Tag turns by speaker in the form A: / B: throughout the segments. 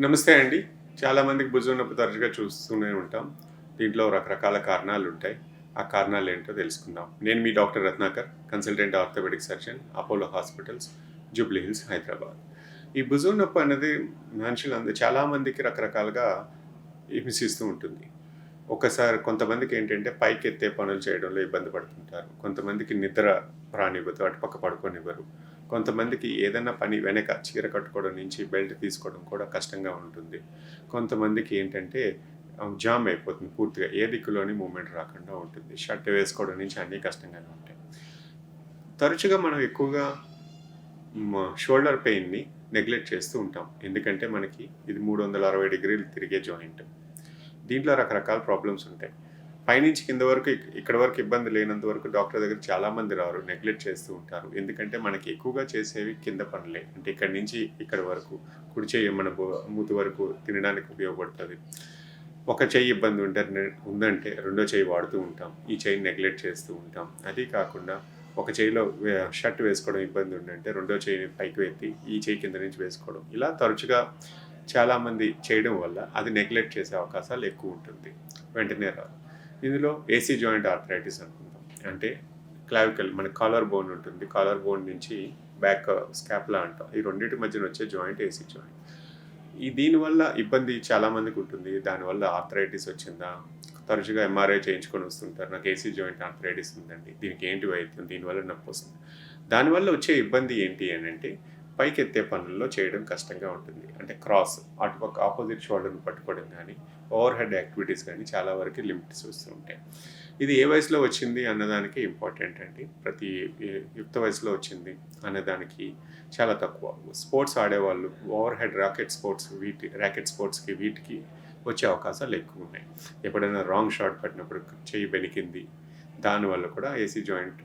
A: నమస్తే అండి. చాలామందికి భుజం నొప్పి తరచుగా చూస్తూనే ఉంటాం. దీంట్లో రకరకాల కారణాలు ఉంటాయి. ఆ కారణాలు ఏంటో తెలుసుకుందాం. నేను మీ doctor Ratnakar consultant orthopaedic surgeon Apollo Hospitals Jubilee Hills Hyderabad. ఈ భుజం నొప్పి అనేది మనుషులందరూ చాలామందికి రకరకాలుగా హింసిస్తూ ఉంటుంది. ఒకసారి కొంతమందికి ఏంటంటే పైకి ఎత్తే పనులు చేయడంలో ఇబ్బంది పడుతుంటారు. కొంతమందికి నిద్ర రానివ్వదు అటుపక్క పడుకోనివ్వరు. కొంతమందికి ఏదైనా పని వెనక చీర కట్టుకోవడం నుంచి బెల్ట్ తీసుకోవడం కూడా కష్టంగా ఉంటుంది. కొంతమందికి ఏంటంటే జామ్ అయిపోతుంది పూర్తిగా. ఏ దిక్కులోని మూమెంట్ రాకుండా ఉంటుంది. షర్ట్ వేసుకోవడం నుంచి అన్నీ కష్టంగానే ఉంటాయి. తరచుగా మనం ఎక్కువగా షోల్డర్ పెయిన్ని నెగ్లెక్ట్ చేస్తూ ఉంటాం. ఎందుకంటే మనకి ఇది మూడు వందల అరవై డిగ్రీలు తిరిగే జాయింట్. దీంట్లో రకరకాల ప్రాబ్లమ్స్ ఉంటాయి. పైనుంచి కింద వరకు ఇక్కడ వరకు ఇబ్బంది లేనంత వరకు డాక్టర్ దగ్గర చాలా మంది రారు నెగ్లెక్ట్ చేస్తూ ఉంటారు. ఎందుకంటే మనకి ఎక్కువగా చేసేవి కింద పనులే. అంటే ఇక్కడ నుంచి ఇక్కడ వరకు కుడి చేయి మన మూతి వరకు తినడానికి ఉపయోగపడుతుంది. ఒక చెయ్యి ఇబ్బంది ఉంటే ఉందంటే రెండో చెయ్యి వాడుతూ ఉంటాం. ఈ చెయ్యి నెగ్లెక్ట్ చేస్తూ ఉంటాం. అది కాకుండా ఒక చెయ్యిలో షర్ట్ వేసుకోవడం ఇబ్బంది ఉందంటే రెండో చెయ్యిని పైకి ఎత్తి ఈ చెయ్యి కింద నుంచి వేసుకోవడం. ఇలా తరచుగా చాలామంది చేయడం వల్ల అది నెగ్లెక్ట్ చేసే అవకాశాలు ఎక్కువ ఉంటుంది. వెంటనే రాదు. ఇందులో ఏసీ జాయింట్ ఆర్థరైటిస్ అనుకుంటాం. అంటే క్లావికల్ మన కాలర్ బోన్ ఉంటుంది. కాలర్ బోన్ నుంచి బ్యాక్ స్కాప్లా అంటాం. ఈ రెండింటి మధ్యన వచ్చే జాయింట్ ఏసీ జాయింట్ ఈ దీనివల్ల ఇబ్బంది చాలా మందికి ఉంటుంది. దానివల్ల ఆర్థరైటిస్ వచ్చిందా? తరచుగా ఎంఆర్ఐ చేయించుకొని వస్తుంటారు. నాకు ఏసీ జాయింట్ ఆర్థరైటిస్ ఉందండి. దీనికి ఏంటి వైద్యం? దీనివల్ల నొప్పి వస్తుంది. దానివల్ల వచ్చే ఇబ్బంది ఏంటి అని అంటే పైకి ఎత్తే పనుల్లో చేయడం కష్టంగా ఉంటుంది. అంటే క్రాస్ అటుపక్క ఆపోజిట్ షోల్డర్ని పట్టుకోవడం కానీ ఓవర్ హెడ్ యాక్టివిటీస్ కానీ చాలా వరకు లిమిట్స్ వస్తూ ఉంటాయి. ఇది ఏ వయసులో వచ్చింది అన్నదానికి ఇంపార్టెంట్ అండి. ప్రతి యుక్త వయసులో వచ్చింది అన్నదానికి చాలా తక్కువ. స్పోర్ట్స్ ఆడేవాళ్ళు ఓవర్ హెడ్ రాకెట్ స్పోర్ట్స్ వీటి ర్యాకెట్ స్పోర్ట్స్కి వీటికి వచ్చే అవకాశాలు ఎక్కువ ఉన్నాయి. ఎప్పుడైనా రాంగ్ షాట్ పట్టినప్పుడు చెయ్యి బెనికింది దానివల్ల కూడా ఏసీ జాయింట్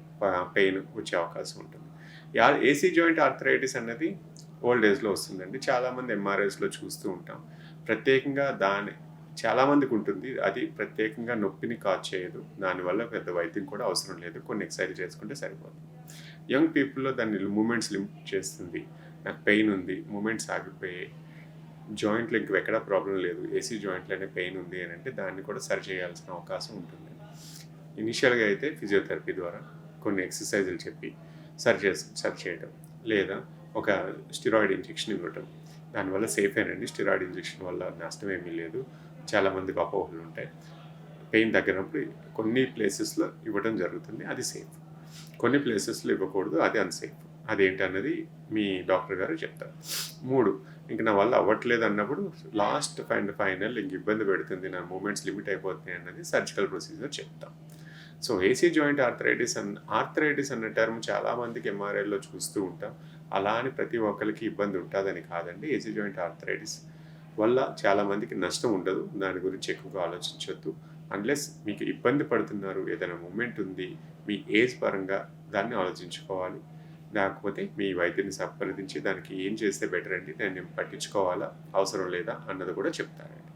A: పెయిన్ వచ్చే అవకాశం ఉంటుంది. ఏసీ జాయింట్ ఆర్థరైటిస్ అనేది ఓల్డ్ ఏజ్లో వస్తుందండి. చాలామంది ఎంఆర్ఐస్లో చూస్తూ ఉంటాం. ప్రత్యేకంగా దాని చాలామందికి ఉంటుంది. అది ప్రత్యేకంగా నొప్పిని కాజ్ చేయదు. దానివల్ల పెద్ద వైద్యం కూడా అవసరం లేదు. కొన్ని ఎక్సర్సైజ్ చేసుకుంటే సరిపోతుంది. యంగ్ పీపుల్లో దాన్ని మూమెంట్స్ లిమిట్ చేస్తుంది. నాకు పెయిన్ ఉంది మూమెంట్స్ ఆగిపోయాయి. జాయింట్లో ఇంక ఎక్కడ ప్రాబ్లం లేదు. ఏసీ జాయింట్లోనే పెయిన్ ఉంది అని అంటే దాన్ని కూడా సరి చేయాల్సిన అవకాశం ఉంటుంది. ఇనిషియల్గా అయితే ఫిజియోథెరపీ ద్వారా కొన్ని ఎక్సర్సైజులు చెప్పి సరి చేసి సరి చేయడం లేదా ఒక స్టిరాయిడ్ ఇంజెక్షన్ ఇవ్వటం. దానివల్ల సేఫ్ అయినండి స్టిరాయిడ్ ఇంజెక్షన్ వల్ల నష్టం ఏమీ లేదు. చాలామందికి అపోహలు ఉంటాయి. పెయిన్ తగ్గినప్పుడు కొన్ని ప్లేసెస్లో ఇవ్వడం జరుగుతుంది. అది సేఫ్. కొన్ని ప్లేసెస్లో ఇవ్వకూడదు. అది అన్సేఫ్. అదేంటన్నది మీ డాక్టర్ గారు చెప్తారు. మూడు ఇంక నా వల్ల అవ్వట్లేదు అన్నప్పుడు లాస్ట్ అండ్ ఫైనల్ ఇంక ఇబ్బంది పెడుతుంది. నా మూమెంట్స్ లిమిట్ అయిపోతున్నాయి అన్నది సర్జికల్ ప్రొసీజర్ చెప్తాం. సో ఏసీ జాయింట్ ఆర్థరైటిస్ అన్న ఆర్థరైటిస్ అన్న టర్మ్ చాలామందికి ఎంఆర్ఐలో చూస్తూ ఉంటాం. అలా అని ప్రతి ఒక్కరికి ఇబ్బంది ఉంటుందని కాదండి. ఏసీ జాయింట్ ఆర్థరైటిస్ వల్ల చాలామందికి నష్టం ఉండదు. దాని గురించి ఎక్కువగా ఆలోచించవద్దు అన్లెస్ మీకు ఇబ్బంది పడుతున్నారు ఏదైనా మూమెంట్ ఉంది మీ ఏజ్ పరంగా దాన్ని ఆలోచించుకోవాలి. లేకపోతే మీ వైద్యుని సంప్రదించి దానికి ఏం చేస్తే బెటర్ అండి దాన్ని పట్టించుకోవాలా అవసరం లేదా అన్నది కూడా చెప్తారండి.